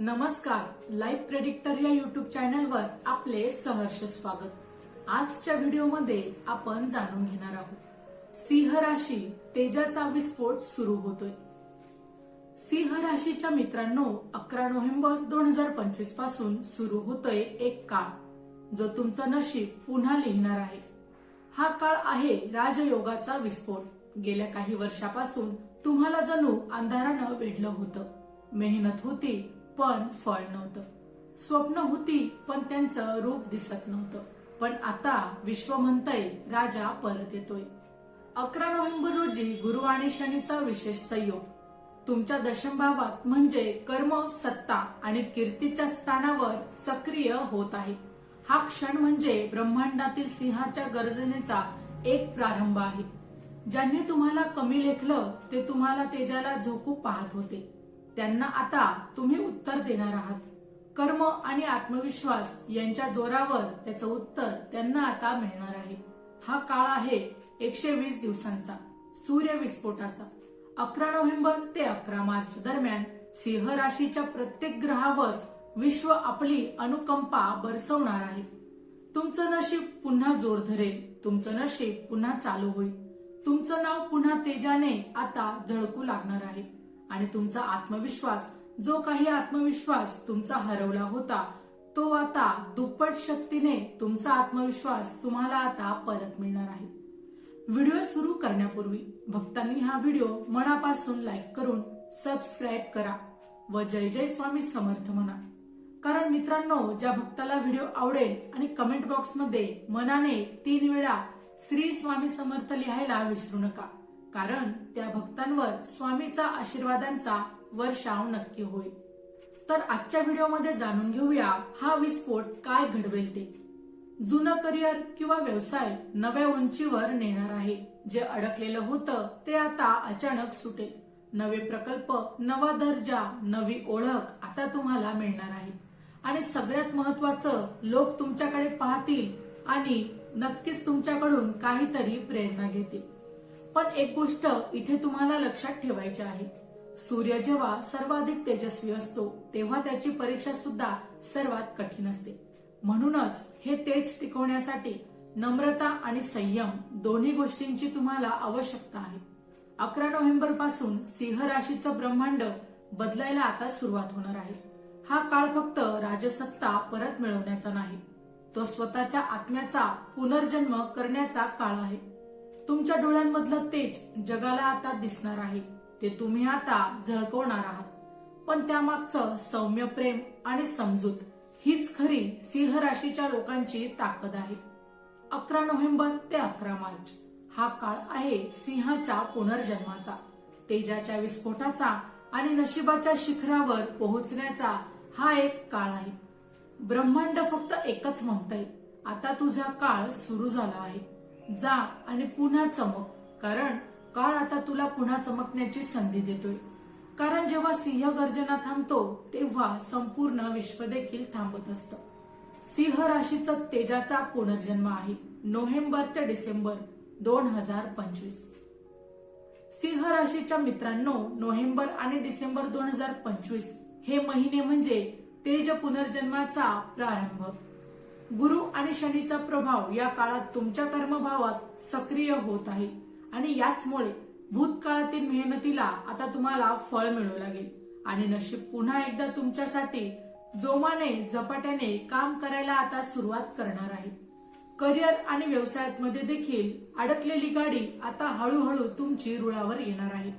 नमस्कार live predictor या YouTube चॅनलवर आपले सहर्ष स्वागत. आजच्या व्हिडिओमध्ये आपण जाणून घेणार आहोत. सिंह राशी तेजाचा विस्फोट सुरू होतोय. सिंह राशीच्या मित्रांनो अकरा नोव्हेंबर दोन हजार पंचवीसपासून सुरू होतोय एक काळ जो तुमचं नशीब पुन्हा लिहिणार आहे. हा काळ आहे राजयोगाचा विस्फोट. गेल्या काही वर्षापासून तुम्हाला जणू अंधारानं वेढलं होतं. मेहनत होती पण फळ नव्हतं. स्वप्न होती पण त्यांचं रूप दिसत नव्हतं. पण आता विश्व म्हणतय राजा परत येतोय. अकरा नोव्हेंबर रोजी गुरु आणि शनीचा विशेष संयोग. तुमच्या दशमभावात म्हणजे कर्म सत्ता आणि कीर्तीच्या स्थानावर सक्रिय होत आहे. हा क्षण म्हणजे ब्रह्मांडातील सिंहाच्या गर्जनेचा एक प्रारंभ आहे. ज्यांनी तुम्हाला कमी लेखलं ते तुम्हाला तेजाला झोकू पाहत होते. त्यांना आता तुम्ही उत्तर देणार आहात. कर्म आणि आत्मविश्वास यांच्या जोरावर त्याचं उत्तर त्यांना आता मिळणार आहे. हा काळ आहे एकशे वीस दिवसांचा सूर्य विस्फोटाचा. अकरा नोव्हेंबर ते अकरा मार्च दरम्यान सिंह राशीच्या प्रत्येक ग्रहावर विश्व आपली अनुकंपा बरसवणार आहे. तुमचं नशीब पुन्हा जोर धरेल तुमचं नशीब पुन्हा चालू होईल. तुमचं नाव पुन्हा तेजाने आता झळकू लागणार आहे. आणि तुमचा आत्मविश्वास जो काही आत्मविश्वास तुमचा हरवला होता तो आता दुप्पट शक्तीने तुमचा आत्मविश्वास तुम्हाला आता परत मिळणार आहे. व्हिडिओ सुरू करण्यापूर्वी भक्तांनी हा व्हिडिओ मनापासून लाईक करून सबस्क्राईब करा व जय जय स्वामी समर्थ म्हणा. कारण मित्रांनो ज्या भक्ताला व्हिडिओ आवडेल आणि कमेंट बॉक्समध्ये मनाने तीन वेळा श्री स्वामी समर्थ लिहायला विसरू नका. कारण त्या भक्तांवर स्वामीचा आशीर्वादांचा वर्षाव नक्की होईल. तर आजच्या व्हिडिओमध्ये जाणून घेऊया हा विस्फोट काय घडवेल ते. जुनं करिअर किंवा व्यवसाय नव्या उंचीवर नेणार आहे. जे अडकलेलं होतं ते आता अचानक सुटेल. नवे प्रकल्प नवा दर्जा नवी ओळख आता तुम्हाला मिळणार आहे. आणि सगळ्यात महत्वाचं लोक तुमच्याकडे पाहतील आणि नक्कीच तुमच्याकडून काहीतरी प्रेरणा घेतील. पण एक गोष्ट इथे तुम्हाला लक्षात ठेवायची आहे. सूर्य जेव्हा सर्वाधिक तेजस्वी असतो तेव्हा त्याची परीक्षा सुद्धा सर्वात कठीण असते. म्हणूनच हे तेज टिकवण्यासाठी नम्रता आणि संयम दोन्ही गोष्टींची तुम्हाला आवश्यकता आहे. अकरा नोव्हेंबरपासून सिंह राशीचं ब्रह्मांड बदलायला आता सुरुवात होणार आहे. हा काळ फक्त राजसत्ता परत मिळवण्याचा नाही तो स्वतःच्या आत्म्याचा पुनर्जन्म करण्याचा काळ आहे. तुमच्या डोळ्यांमधलं तेज जगाला आता दिसणार आहे. ते तुम्ही आता झळकवणार आहात. पण त्यामागचं सौम्य प्रेम आणि समजूत हीच खरी सिंह राशीच्या लोकांची ताकद आहे. अकरा नोव्हेंबर ते अकरा मार्च. हा काळ आहे सिंहाच्या पुनर्जन्माचा. तेजाच्या विस्फोटाचा आणि नशिबाच्या शिखरावर पोहोचण्याचा हा एक काळ आहे. ब्रह्मांड फक्त एकच म्हणतंय. आता तुझा काळ सुरू झाला आहे. जा आणि पुन्हा चमक. कारण काळ आता तुला पुन्हा चमकण्याची संधी देतोय. कारण जेव्हा सिंह गर्जना थांबतो तेव्हा संपूर्ण विश्व देखील थांबत असतं. सिंह राशीचं तेजाचा पुनर्जन्म आहे. नोव्हेंबर ते डिसेंबर दोन हजार पंचवीस. सिंह राशीच्या मित्रांनो नोव्हेंबर आणि डिसेंबर दोन हजार पंचवीस हे महिने म्हणजे तेज पुनर्जन्माचा प्रारंभ. गुरु आणि शनीचा प्रभाव या काळात तुमच्या कर्मभावात सक्रिय होत आहे. आणि याचमुळे भूतकाळातील मेहनतीला आता तुम्हाला फळ मिळू लागेल. आणि नशीब पुन्हा एकदा तुमच्यासाठी जोमाने झपाट्याने काम करायला आता सुरुवात करणार आहे. करिअर आणि व्यवसायामध्ये देखील अडकलेली गाडी आता हळूहळू तुमची रुळावर येणार आहे.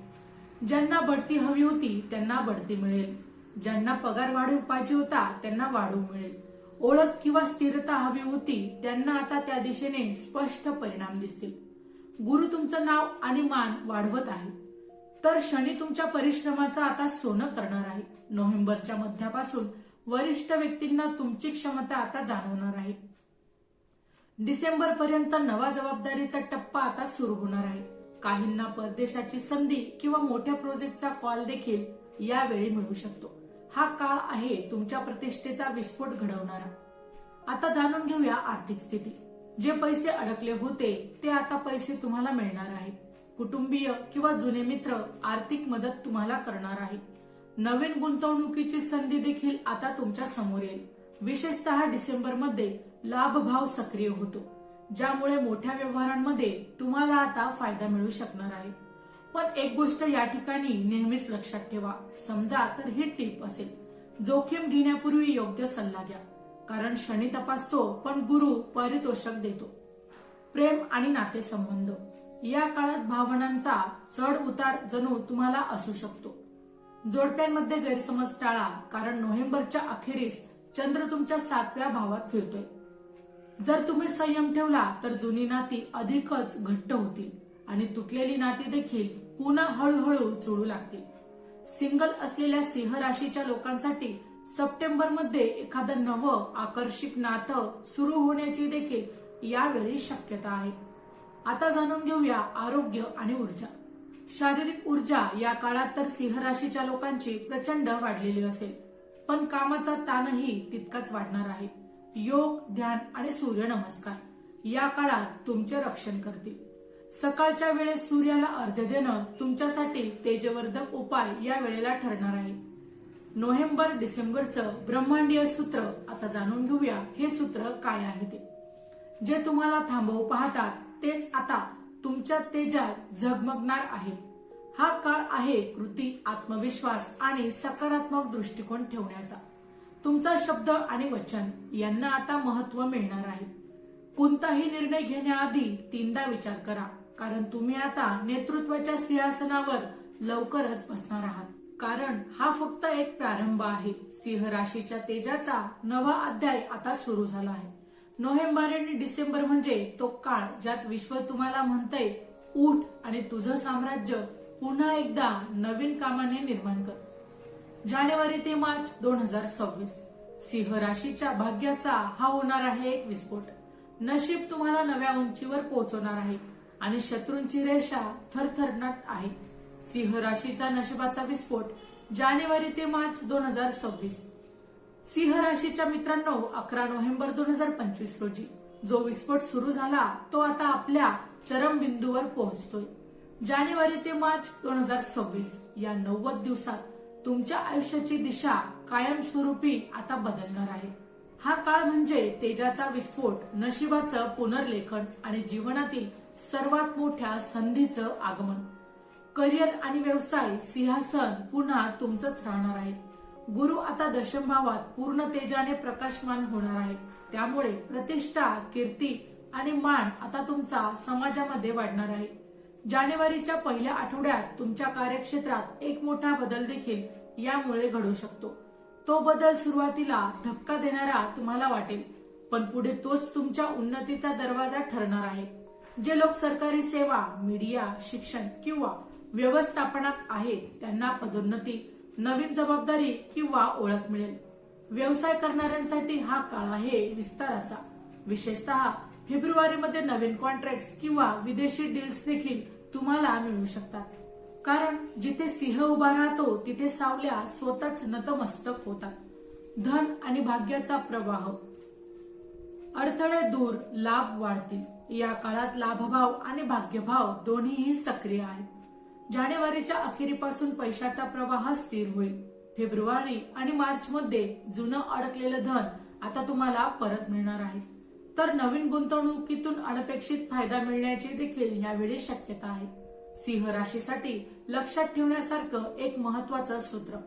ज्यांना बढती हवी होती त्यांना बढती मिळेल. ज्यांना पगार वाढू पाहिजे होता त्यांना वाढू मिळेल. ओळख किंवा स्थिरता हवी होती त्यांना आता त्या दिशेने स्पष्ट परिणाम दिसतील. गुरु तुमचं नाव आणि मान वाढवत आहे. तर शनी तुमच्या परिश्रमाचा आता सोनं करणार आहे. नोव्हेंबरच्या मध्यापासून वरिष्ठ व्यक्तींना तुमची क्षमता आता जाणवणार आहे. डिसेंबर पर्यंत नवा जबाबदारीचा टप्पा आता सुरू होणार आहे. काहींना परदेशाची संधी किंवा मोठ्या प्रोजेक्टचा कॉल देखील यावेळी मिळू शकतो. हा काळ आहे तुमच्या प्रतिष्ठेचा विस्फोट घडवणारा. आता जाणून घेऊया आर्थिक स्थिती. जे पैसे अडकले होते ते आता पैसे तुम्हाला मिळणार आहे कुटुंबीय किंवा जुने मित्र आर्थिक मदत तुम्हाला करणार आहे नवीन गुंतवणुकीची संधी देखील आता तुमच्यासमोर येईल. विशेषतः डिसेंबरमध्ये लाभ भाव सक्रिय होतो. ज्यामुळे मोठ्या व्यवहारांमध्ये तुम्हाला आता फायदा मिळू शकणार आहे. पण एक गोष्ट या ठिकाणी नेहमीच लक्षात ठेवा. समजा तर ही टीप असेल. जोखीम घेण्यापूर्वी योग्य सल्ला घ्या. कारण शनी तपासतो पण गुरु पारितोषक देतो. प्रेम आणि नातेसंबंध. या काळात भावनांचा चढ उतार जणू तुम्हाला असू शकतो. जोडप्यांमध्ये गैरसमज टाळा कारण नोव्हेंबरच्या अखेरीस चंद्र तुमच्या सातव्या भावात फिरतोय. जर तुम्ही संयम ठेवला तर जुनी नाती अधिकच घट्ट होतील. आणि तुटलेली नाती देखील पुन्हा हळूहळू जुळू लागतील. सिंगल असलेल्या सिंह राशीच्या लोकांसाठी सप्टेंबरमध्ये एखादं नवं आकर्षक नातं सुरू होण्याची देखील यावेळी शक्यता आहे. आता जाणून घेऊया आरोग्य आणि ऊर्जा. शारीरिक ऊर्जा या काळात तर सिंह राशीच्या लोकांची प्रचंड वाढलेली असेल. पण कामाचा ताणही तितकाच वाढणार आहे. योग ध्यान आणि सूर्यनमस्कार या काळात तुमचे रक्षण करतील. सकाळच्या वेळेस सूर्याला अर्ध देणं तुमच्यासाठी तेजवर्धक उपाय या वेळेला ठरणार आहे. नोव्हेंबर डिसेंबरचं ब्रह्मांडीय सूत्र आता जाणून घेऊया. हे सूत्र काय आहे ते? जे तुम्हाला थांबवू पाहतात तेच आता तुमच्या तेजात झगमगणार आहे. हा काळ आहे कृती आत्मविश्वास आणि सकारात्मक दृष्टिकोन ठेवण्याचा. तुमचा शब्द आणि वचन यांना आता महत्त्व मिळणार आहे. कोणताही निर्णय घेण्याआधी तीनदा विचार करा. कारण तुम्ही आता नेतृत्वाच्या सिंहासनावर लवकरच बसणार आहात. कारण हा फक्त एक प्रारंभ आहे. सिंह राशीच्या तेजाचा नवा अध्याय आता सुरू झाला आहे. नोव्हेंबर आणि डिसेंबर म्हणजे तो काळ ज्यात विश्व तुम्हाला म्हणतंय उठ आणि तुझं साम्राज्य पुन्हा एकदा नवीन कामाने निर्माण कर. जानेवारी ते मार्च दोन हजार सव्वीस. सिंह राशीच्या भाग्याचा हा होणार आहे एक विस्फोट. नशीब तुम्हाला नव्या उंचीवर पोहोचवणार आहे. आणि शत्रूंची रेषा थरथरणार आहे. सिंह राशीचा नशिबाचा विस्फोट जानेवारी ते मार्च दोन हजार सव्वीस. सिंह राशीच्या मित्रांनो अकरा नोव्हेंबर दोन हजार पंचवीस रोजी जो विस्फोट सुरू झाला तो आता आपल्या चरमबिंदूवर पोहोचतोय. जानेवारी ते मार्च दोन हजार सव्वीस या नव्वद दिवसात तुमच्या आयुष्याची दिशा कायमस्वरूपी आता बदलणार आहे. हा काळ म्हणजे तेजाचा विस्फोट नशिबाचं पुनर्लेखन आणि जीवनातील सर्वात मोठ्या संधीचं आगमन. करिअर आणि व्यवसाय सिंहासन पुन्हा तुमचंच राहणार आहे. गुरु आता दशम भावात पूर्ण तेजाने प्रकाशमान होणार आहे. त्यामुळे प्रतिष्ठा कीर्ती आणि मान आता तुमचा समाजामध्ये वाढणार आहे. जानेवारीच्या पहिल्या आठवड्यात तुमच्या कार्यक्षेत्रात एक मोठा बदल देखील यामुळे घडू शकतो. तो बदल सुरुवातीला धक्का देणारा तुम्हाला वाटेल पण पुढे तोच तुमच्या उन्नतीचा दरवाजा ठरणार आहे. जे लोक सरकारी सेवा मीडिया शिक्षण किंवा व्यवस्थापनात आहेत त्यांना पदोन्नती नवीन जबाबदारी किंवा ओळख मिळेल. व्यवसाय करणाऱ्यांसाठी हा काळ आहे विस्ताराचा. विशेषतः फेब्रुवारीमध्ये नवीन कॉन्ट्रॅक्ट किंवा विदेशी डील्स देखील तुम्हाला मिळू शकतात. कारण जिथे सिंह उभा राहतो तिथे सावल्या स्वतःच नतमस्तक होतात. धन आणि भाग्याचा प्रवाह. अडथळे दूर लाभ वाढतील. या काळात लाभभाव आणि भाग्यभाव दोन्हीही सक्रिय आहेत. जानेवारीच्या अखेरीपासून पैशाचा प्रवाह स्थिर होईल. फेब्रुवारी आणि मार्च मध्ये जुनं अडकलेलं धन आता तुम्हाला परत मिळणार आहे. तर नवीन गुंतवणुकीतून अनपेक्षित फायदा मिळण्याची देखील यावेळी शक्यता आहे. सिंह राशीसाठी लक्षात ठेवण्यासारखं एक महत्वाचं सूत्र.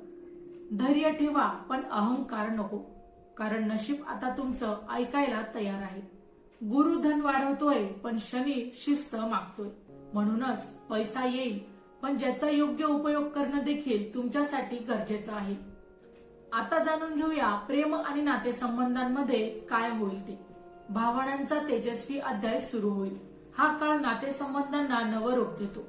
धैर्य ठेवा पण अहंकार नको. कारण नशीब आता तुमचं ऐकायला तयार आहे. गुरु धन वाढवतोय पण शनी शिस्त मागतोय. म्हणूनच पैसा येईल पण ज्याचा योग्य उपयोग करणं देखील तुमच्यासाठी गरजेचं आहे. आता जाणून घेऊया प्रेम आणि नातेसंबंधांमध्ये काय होईल ते. भावनांचा तेजस्वी अध्याय सुरू होईल. हा काळ नातेसंबंधांना नवं देतो.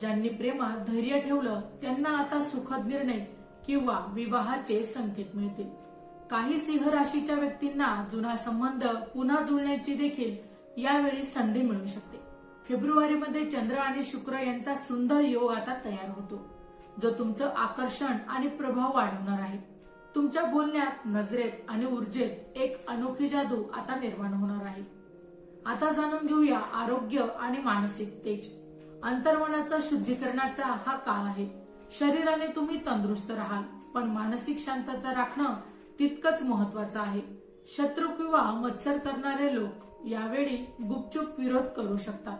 ज्यांनी प्रेमात धैर्य ठेवलं त्यांना आता सुखद निर्णय किंवा विवाहाचे संकेत मिळतील. काही सिंह राशीच्या व्यक्तींना जुना संबंध पुन्हा जुळण्याची देखील यावेळी संधी मिळू शकते. फेब्रुवारीमध्ये चंद्र आणि शुक्र यांचा सुंदर योग आता तयार होतो. जो तुमचं आकर्षण आणि प्रभाव वाढवणार आहे. तुमच्या बोलण्यात नजरेत आणि ऊर्जेत एक अनोखी जादू आता निर्माण होणार आहे. आता जाणून घेऊया आरोग्य आणि मानसिक तेज. अंतर्मनाचा शुद्धीकरणाचा हा काळ आहे. शरीराने तुम्ही तंदुरुस्त राहाल पण मानसिक शांतता राखणं तितकंच महत्वाचं आहे. शत्रू किंवा मत्सर करणारे लोक यावेळी गुपचूप विरोध करू शकतात.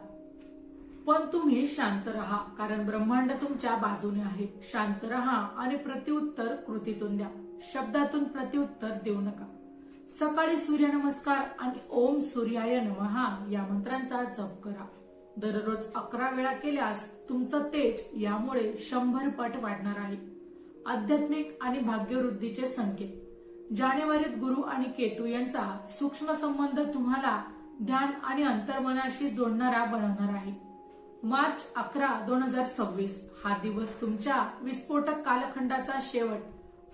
पण तुम्ही शांत राहा कारण ब्रह्मांड तुमच्या बाजूने आहे. शांत राहा आणि प्रत्युत्तर कृतीतून द्या. शब्दातून प्रत्युत्तर देऊ नका. सकाळी सूर्यनमस्कार आणि ओम सूर्याय नमहा या मंत्रांचा जप करा. दररोज अकरा वेळा केल्यास तुमचं तेज यामुळे शंभर पट वाढणार आहे. आध्यात्मिक आणि भाग्यवृद्धीचे संकेत. जानेवारीत गुरु आणि केतू यांचा सूक्ष्म संबंध तुम्हाला ध्यान आणि अंतर्मनाशी जोडणारा बनवणार आहे. मार्च अकरा दोन हजार सव्वीस. हा दिवस तुमच्या विस्फोटक कालखंडाचा शेवट.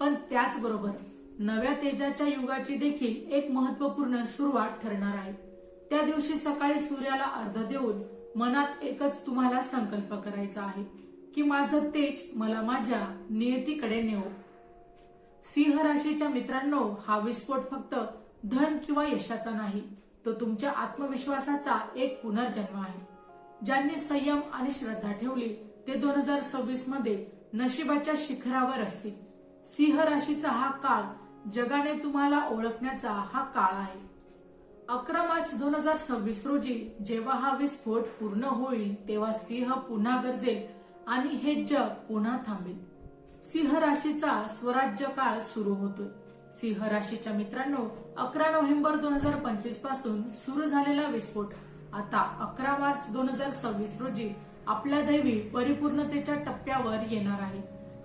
पण त्याचबरोबर नव्या तेजाच्या युगाची देखील एक महत्त्वपूर्ण सुरुवात ठरणार आहे. त्या दिवशी सकाळी सूर्याला अर्ध देऊन मनात एकच तुम्हाला संकल्प करायचा आहे की माझं तेज मला माझ्या नियतीकडे नेऊ सिंह राशीच्या मित्रांनो हा विस्फोट फक्त धन किंवा यशाचा नाही तो तुमच्या आत्मविश्वासाचा एक पुनर्जन्म आहे. ज्यांनी संयम आणि श्रद्धा ठेवली ते दोन हजार सव्वीसमध्ये नशिबाच्या शिखरावर असतील. सिंह राशीचा हा काळ जगाने तुम्हाला ओळखण्याचा हा काळ आहे. अकरा मार्च दोन हजार सव्वीस रोजी जेव्हा हा विस्फोट पूर्ण होईल तेव्हा सिंह पुन्हा गरजेल आणि हे जग पुन्हा थांबेल. सिंह राशीचा स्वराज्य काळ सुरू होतोय. सिंह राशीच्या मित्रांनो अकरा नोव्हेंबर दोन हजार पंचवीसपासून सुरू झालेला विस्फोट. आता अकरा मार्च दोन हजार सव्वीस रोजी आपल्या दैवी परिपूर्णतेच्या टप्प्यावर येणार आहे.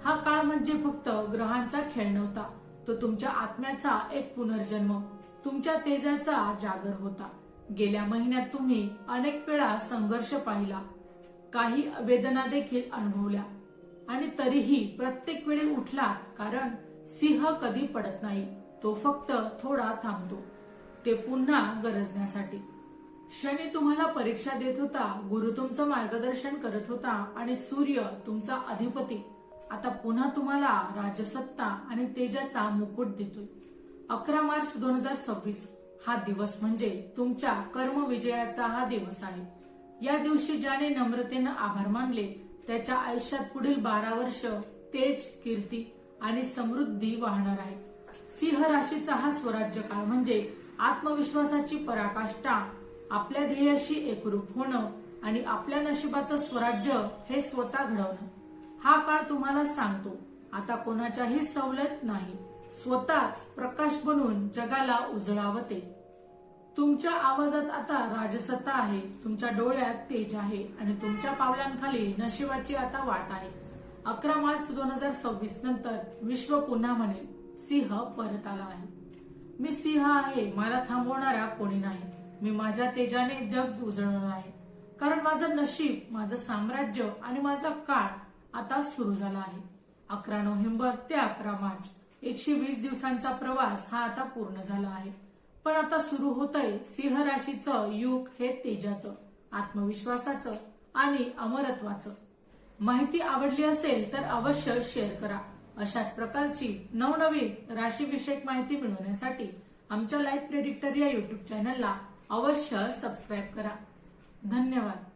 हा काळ म्हणजे फक्त ग्रहांचा खेळ नव्हता. तो तुमच्या आत्म्याचा एक पुनर्जन्म तुमच्या तेजाचा जागर होता. गेल्या महिन्यात तुम्ही अनेक वेळा संघर्ष पाहिला. काही वेदना देखील अनुभवल्या. आणि तरीही प्रत्येक वेळी उठला कारण सिंह कधी पडत नाही. तो फक्त थोडा थांबतो. ते पुन्हा गरजण्यासाठी. शनी तुम्हाला परीक्षा देत होता गुरु तुमचं मार्गदर्शन करत होता आणि सूर्य तुमचा अधिपती. आता पुन्हा तुम्हाला राजसत्ता आणि तेजाचा मुकुट देतोय. अकरा मार्च दोन हजार सव्वीस. हा दिवस म्हणजे तुमच्या कर्म विजयाचा हा दिवस आहे. या दिवशी ज्याने नम्रतेनं आभार मानले त्याच्या आयुष्यात पुढील बारा वर्ष तेज कीर्ती आणि समृद्धी वाहणार आहे. सिंह राशीचा हा स्वराज्य काळ म्हणजे आत्मविश्वासाची पराकाष्ठा आपल्या ध्येयाशी एकरूप होणं आणि आपल्या नशिबाचं स्वराज्य हे स्वतः घडवणं. हा काळ तुम्हाला सांगतो. आता कोणाच्याही सवलत नाही. स्वतःच प्रकाश बनवून जगाला उजळावते तुमच्या आवाजात आता राजसत्ता आहे. तुमच्या डोळ्यात तेज आहे आणि तुमच्या पावलांखाली नशिबाची आता वाट आहे. अकरा मार्च दोन हजार सव्वीस नंतर विश्व पुन्हा म्हणेल सिंह परत आला आहे. मी सिंह आहे मला थांबवणारा कोणी नाही. मी माझ्या तेजाने जग उजळणार आहे. कारण माझं नशीब माझं साम्राज्य आणि माझा काळ आता सुरू झाला आहे. अकरा नोव्हेंबर ते अकरा मार्च एकशे वीस दिवसांचा प्रवास हा आता पूर्ण झाला आहे. पण आता सुरू होतंय सिंह राशीचं युग हे तेजाचं आत्मविश्वासाचं आणि अमरत्वाचं. माहिती आवडली असेल तर अवश्य शेअर करा. अशाच प्रकारची नवनवीन राशीविषयक माहिती मिळवण्यासाठी आमच्या लाईफ प्रेडिक्टर या युट्यूब चॅनलला अवश्य सबस्क्राईब करा. धन्यवाद.